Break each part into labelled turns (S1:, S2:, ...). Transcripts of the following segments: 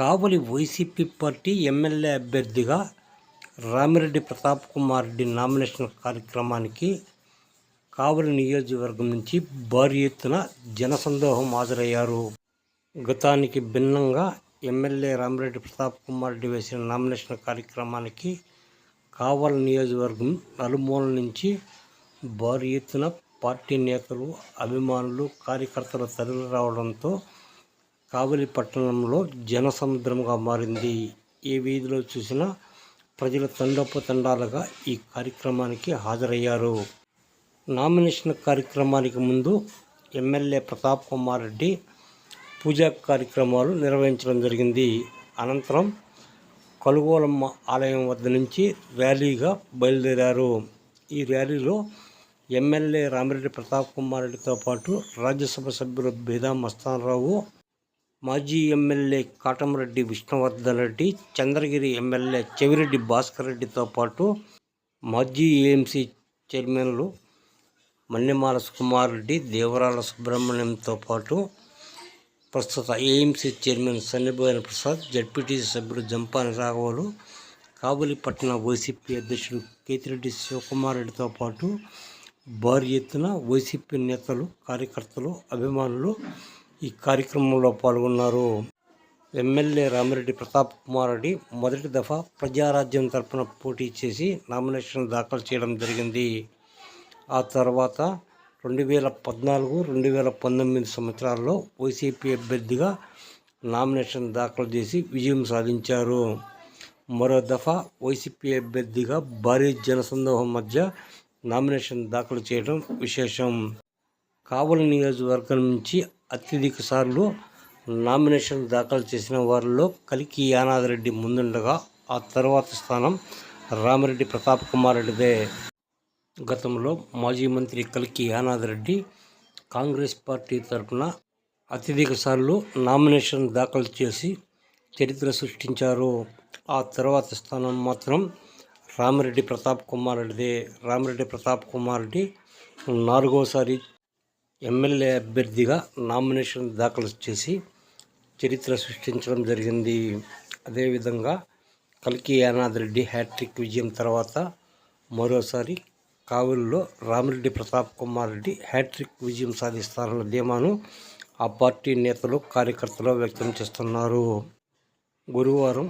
S1: కావలి YCP party MLA అభ్యర్థిగా Ramireddy Pratap Kumar Reddy nomination కార్యక్రమానికి కావలి నియోజకవర్గం నుంచి భారీ ఎత్తున జనసందోహం హాజరయ్యారు. గతానికి భిన్నంగా ఎమ్మెల్యే రామిరెడ్డి ప్రతాప్ కుమార్ రెడ్డి వేసిన నామినేషన్ కార్యక్రమానికి కావలి నియోజకవర్గం నలుమూల నుంచి భారీ ఎత్తున పార్టీ నేతలు అభిమానులు కార్యకర్తలు తరలి రావడంతో కావలి పట్టణంలో జనసముద్రంగా మారింది. ఏ వీధిలో చూసినా ప్రజల తండోపతండాలుగా ఈ కార్యక్రమానికి హాజరయ్యారు. నామినేషన్ కార్యక్రమానికి ముందు ఎమ్మెల్యే ప్రతాప్ కుమార్ రెడ్డి పూజా కార్యక్రమాలు నిర్వహించడం జరిగింది. అనంతరం కలుగోలమ్మ ఆలయం వద్ద నుంచి ర్యాలీగా బయలుదేరారు. ఈ ర్యాలీలో ఎమ్మెల్యే రామిరెడ్డి ప్రతాప్ కుమార్ రెడ్డితో పాటు రాజ్యసభ సభ్యులు బేదా మస్తానరావు మాజీ ఎమ్మెల్యే కాటమరెడ్డి విష్ణువర్ధన్ రెడ్డి చంద్రగిరి ఎమ్మెల్యే చెవిరెడ్డి భాస్కర్ రెడ్డితో పాటు మాజీ ఏఎంసీ చైర్మన్లు మన్నెమాల సుకుమార్ రెడ్డి దేవరాల సుబ్రహ్మణ్యంతో పాటు ప్రస్తుత AMC chairman Sannibhoyana Prasad ZPTC సభ్యుడు జంపాని రాఘవులు కాబులిపట్నం వైసీపీ అధ్యక్షుడు కేతిరెడ్డి శివకుమార్ రెడ్డితో పాటు భారీ ఎత్తున వైసీపీ నేతలు కార్యకర్తలు అభిమానులు ఈ కార్యక్రమంలో పాల్గొన్నారు ఎమ్మెల్యే రామిరెడ్డి ప్రతాప్ కుమార్ రెడ్డి. మొదటి దఫా ప్రజారాజ్యం తరపున పోటీ చేసి నామినేషన్ దాఖలు చేయడం జరిగింది. ఆ తర్వాత రెండు వేల పద్నాలుగు రెండు వేల పంతొమ్మిది సంవత్సరాల్లో వైసీపీ అభ్యర్థిగా నామినేషన్ దాఖలు చేసి విజయం సాధించారు. మరో దఫా వైసీపీ అభ్యర్థిగా భారీ జనసందోహం మధ్య నామినేషన్ దాఖలు చేయడం విశేషం. కావలి నియోజకవర్గం నుంచి అత్యధిక సార్లు నామినేషన్ దాఖలు చేసిన వారిలో కలికి యానాదిరెడ్డి ముందుండగా ఆ తర్వాత స్థానం రామిరెడ్డి ప్రతాప్ కుమార్ రెడ్డిదే. గతంలో మాజీ మంత్రి కలికి యానాదిరెడ్డి కాంగ్రెస్ పార్టీ తరఫున అత్యధిక సార్లు నామినేషన్ దాఖలు చేసి చరిత్ర సృష్టించారు. ఆ తర్వాత స్థానం మాత్రం రామిరెడ్డి ప్రతాప్ కుమార్ రెడ్డిదే. రామిరెడ్డి ప్రతాప్ కుమార్ రెడ్డి నాలుగోసారి ఎమ్మెల్యే అభ్యర్థిగా నామినేషన్ దాఖలు చేసి చరిత్ర సృష్టించడం జరిగింది. అదేవిధంగా కల్కి యానాద్ రెడ్డి హ్యాట్రిక్ విజయం తర్వాత మరోసారి కావలిలో రామిరెడ్డి ప్రతాప్ కుమార్ రెడ్డి హ్యాట్రిక్ విజయం సాధిస్తారన్న ధీమాను ఆ పార్టీ నేతలు కార్యకర్తలు వ్యక్తం చేస్తున్నారు. గురువారం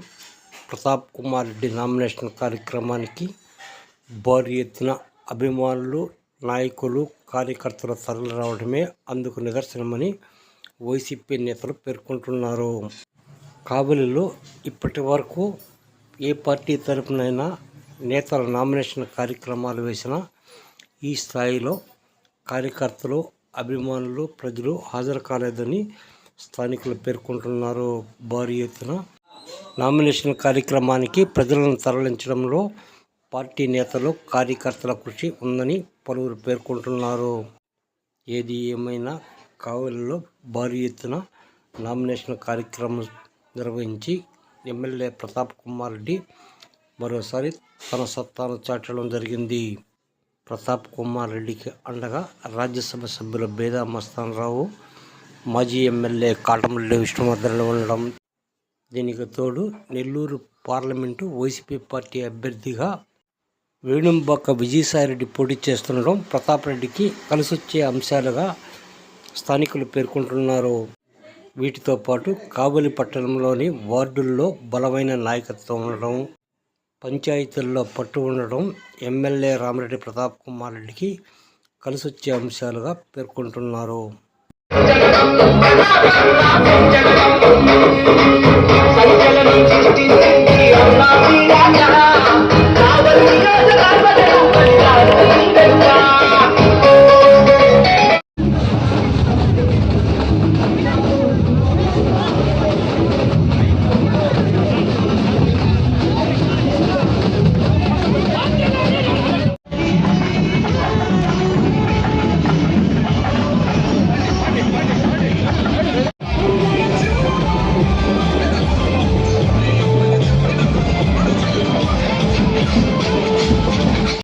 S1: ప్రతాప్ కుమార్ రెడ్డి నామినేషన్ కార్యక్రమానికి భారీ ఎత్తున అభిమానులు నాయకులు కార్యకర్తలు తరలి రావడమే అందుకు నిదర్శనమని వైసీపీ నేతలు పేర్కొంటున్నారు. కాబలిలో ఇప్పటి వరకు ఏ పార్టీ తరపునైనా నేతల నామినేషన్ కార్యక్రమాలు వేసినా ఈ స్థాయిలో కార్యకర్తలు అభిమానులు ప్రజలు హాజరు కాలేదని స్థానికులు పేర్కొంటున్నారు. భారీ ఎత్తున నామినేషన్ కార్యక్రమానికి ప్రజలను తరలించడంలో పార్టీ నేతలు కార్యకర్తల కృషి ఉందని పలువురు పేర్కొంటున్నారు. ఏది ఏమైనా కావలిలో భారీ ఎత్తున నామినేషన్ కార్యక్రమం నిర్వహించి ఎమ్మెల్యే ప్రతాప్ కుమార్ రెడ్డి మరోసారి తన సత్తాను చాటడం జరిగింది. ప్రతాప్ కుమార్ రెడ్డికి అండగా రాజ్యసభ సభ్యులు బేదా మస్తాన్ రావు మాజీ ఎమ్మెల్యే కాటమల్లి విష్ణువర్ధన్ ఉండడం. దీనికి తోడు నెల్లూరు పార్లమెంటు వైసీపీ పార్టీ అభ్యర్థిగా వేణుంబాక విజయసాయిరెడ్డి పోటీ చేస్తుండడం ప్రతాప్ రెడ్డికి కలిసొచ్చే అంశాలుగా స్థానికులు పేర్కొంటున్నారు. వీటితో పాటు కాబలి పట్టణంలోని వార్డుల్లో బలమైన నాయకత్వం ఉండడం పంచాయతీల్లో పట్టు ఉండడం ఎమ్మెల్యే రామిరెడ్డి ప్రతాప్ కుమార్ రెడ్డికి కలిసొచ్చే అంశాలుగా పేర్కొంటున్నారు.